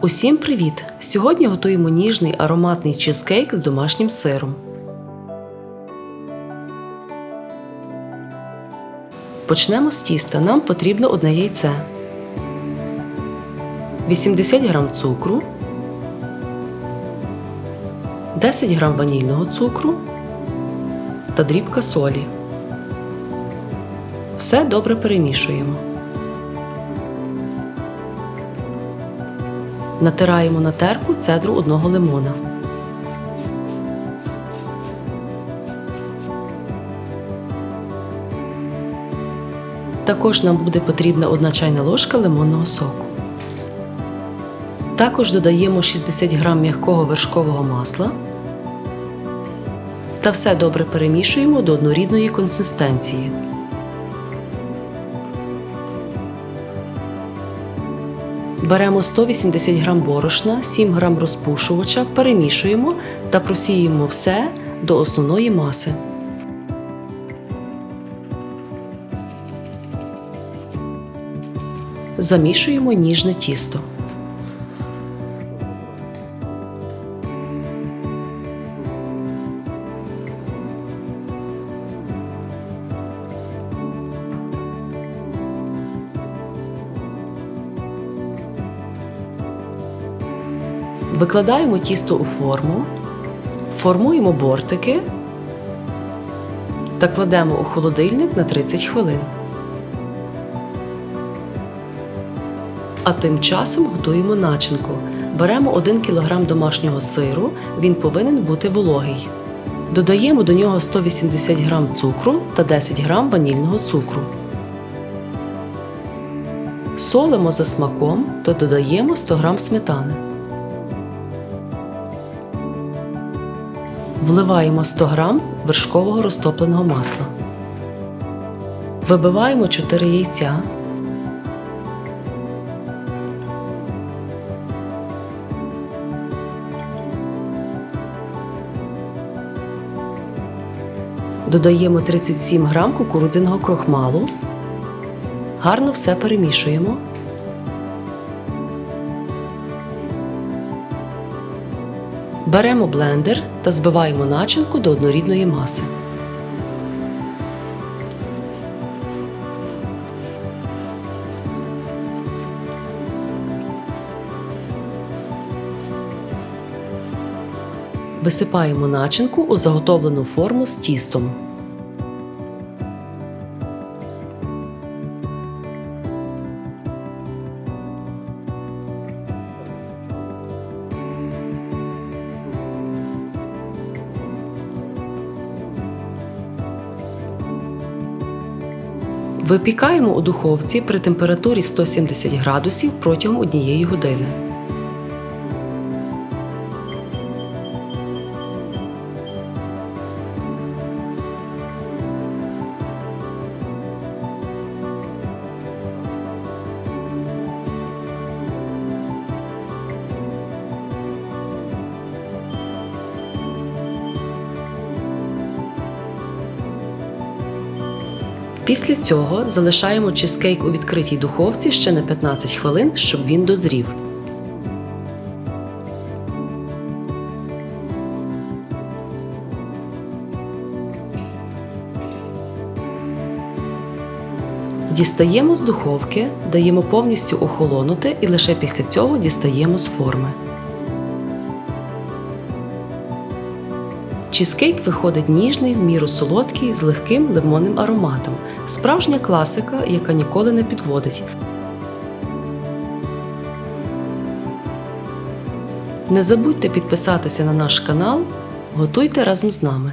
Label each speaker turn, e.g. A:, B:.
A: Усім привіт! Сьогодні готуємо ніжний ароматний чизкейк з домашнім сиром. Почнемо з тіста. Нам потрібно одне яйце, 80 г цукру, 10 г ванільного цукру та дрібка солі. Все добре перемішуємо. Натираємо на терку цедру одного лимона. Також нам буде потрібна одна чайна ложка лимонного соку. Також додаємо 60 г м'якого вершкового масла та все добре перемішуємо до однорідної консистенції. Беремо 180 грам борошна, 7 грам розпушувача, перемішуємо та просіємо все до основної маси. Замішуємо ніжне тісто. Викладаємо тісто у форму, формуємо бортики та кладемо у холодильник на 30 хвилин. А тим часом готуємо начинку. Беремо 1 кг домашнього сиру, він повинен бути вологий. Додаємо до нього 180 г цукру та 10 г ванільного цукру. Солимо за смаком та додаємо 100 г сметани. Вливаємо 100 г вершкового розтопленого масла. Вибиваємо 4 яйця. Додаємо 37 г кукурудзяного крохмалу. Гарно все перемішуємо. Беремо блендер та збиваємо начинку до однорідної маси. Висипаємо начинку у заготовлену форму з тістом. Випікаємо у духовці при температурі 170 градусів протягом однієї години. Після цього залишаємо чизкейк у відкритій духовці ще на 15 хвилин, щоб він дозрів. Дістаємо з духовки, даємо повністю охолонути і лише після цього дістаємо з форми. Чізкейк виходить ніжний, в міру солодкий, з легким лимонним ароматом. Справжня класика, яка ніколи не підводить. Не забудьте підписатися на наш канал. Готуйте разом з нами.